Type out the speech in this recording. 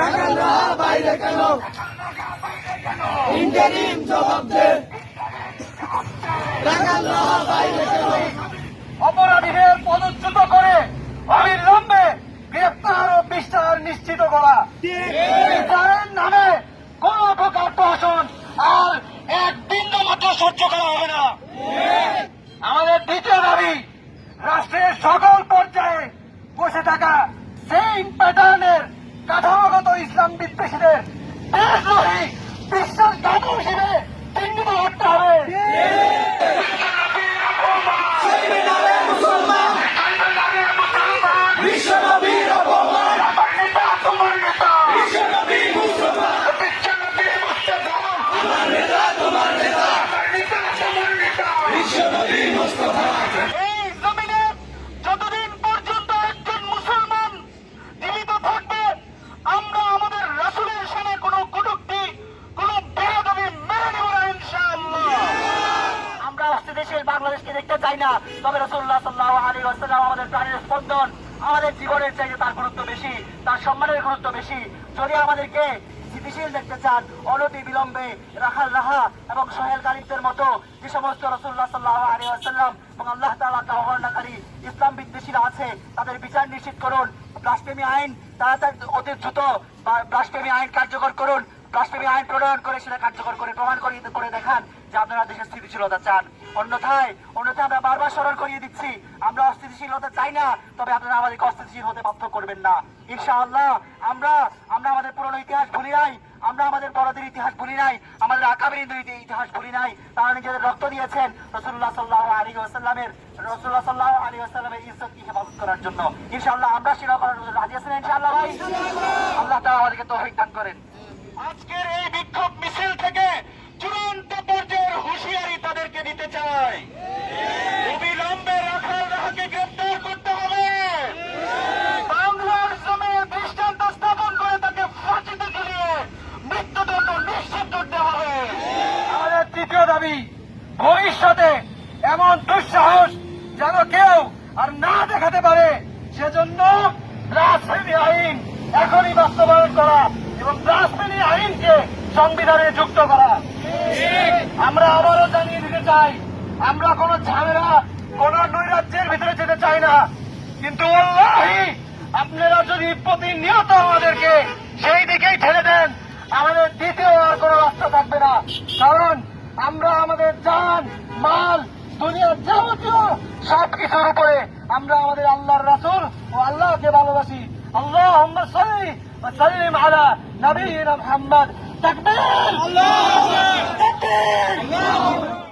রাখালরা বাইরে কেন ইন্টারিম জবাব দে রাখালরা বাইরে কেন অপরাধীদের পদচ্যুত করে অবিলম্বে গ্রেপ্তার ও বিচার নিশ্চিত করা। বিচারের নামে কোন প্রকার প্রহসন আর এক বিন্দু মাত্র সহ্য করা হবে না। আমাদের দ্বিতীয় দাবি, রাষ্ট্রের সকল পর্যায়ে বসে থাকা সেম প্যাটার্নের কাঠামোগত ইসলাম অস্থিতিশীল বাংলাদেশকে দেখতে চাই না। তবে রসুল্লাহ সাল্লাহ আলী ওয়াসাল্লাম আমাদের প্রাণের স্পন্দন, আমাদের জীবনের চাইতে তার গুরুত্ব বেশি, তার সম্মানের গুরুত্ব বেশি। যদি আমাদেরকে স্থিতিশীল দেখতে চান, অনতি বিলম্বে, রাখাল রাহা এবং সোহেল গালিবদের মতো যে সমস্ত রসুল্লাহ সাল্লাহ আলী আসাল্লাম এবং আল্লাহ তালা আহ্বানকারী ইসলাম বিদ্বেষীরা আছে, তাদের বিচার নিশ্চিত করুন। ব্লাস্টেমি আইন তাড়াতাড়ি অতি দ্রুত ব্লাস্টেমি আইন কার্যকর করুন। ব্লাসফেমি আইন প্রণয়ন করে সেটা কার্যকর করে, প্রমাণ করিয়ে করে দেখান যে আপনারা দেশের স্থিতিশীলতা চান। অন্যথায় অন্যথায় আমরা বারবার স্মরণ করিয়ে দিচ্ছি, আমরা অস্থিতিশীলতা চাই না, তবে আপনারা আমাদেরকে অস্থিতিশীল হতে বাধ্য করবেন না। ইনশাআল্লাহ, আমরা আমরা আমাদের পুরনো ইতিহাস ভুলি নাই, আমরা আমাদের বড়দের ইতিহাস ভুলি নাই, আমাদের আকাবের ইতিহাস ভুলি নাই, তারা নিজেদের রক্ত দিয়েছেন। রসুল্লাহ সাল্লাহ আলী আসাল্লামের রসুল্লাহ সাল্লাহ আলী আসাল্লামের ইজ্জতকে হেফাজত করার জন্য। ইনশাআল্লাহ আমরা সেটা করার জন্য রাজি আছেন ইনশাআল্লাহ ভাই? আল্লাহ তাআলা আমাদেরকে তৌফিক দান করেন। আজকের এই বিক্ষোভ মিছিল থেকে চূড়ান্ত পর্যায়ের হুঁশিয়ারি তাদেরকে দিতে চাই। অবিলম্বে রাখাল রাহাকে গ্রেপ্তার করতে হবে। বাংলার জমিনে দৃষ্টান্ত স্থাপন করে তাকে ফাঁসিতে ঝুলিয়ে মৃত্যুদণ্ড নিশ্চিত করতে হবে। আমাদের তৃতীয় দাবি ভবিষ্যতে এমন দুঃসাহস যেন কেউ আর না দেখাতে পারে। সেজন্য ব্লাসফেমি আইন এখনই বাস্তবায়ন করা এবং ব্লাসফেমি আইনকে সংবিধানে যুক্ত করা। আমরা আবারও জানিয়ে দিতে চাই, আমরা কোন ঝামেলা, কোন নৈরাজ্যের ভিতরে যেতে চাই না। কিন্তু আপনারা যদি প্রতিনিয়ত আমাদেরকে সেই দিকেই ঠেলে দেন, আমাদের দ্বিতীয় আর কোনো রাস্তা থাকবে না। কারণ আমরা আমাদের জান, মাল দুনিয়ার যাবতীয় সব কিছুর উপরে আমরা আমাদের আল্লাহর রাসুল ও আল্লাহকে ভালোবাসি। আল্লাহ সালিম আলা নবীন মোহাম্মদ। তাকবীর! আল্লাহু আকবার!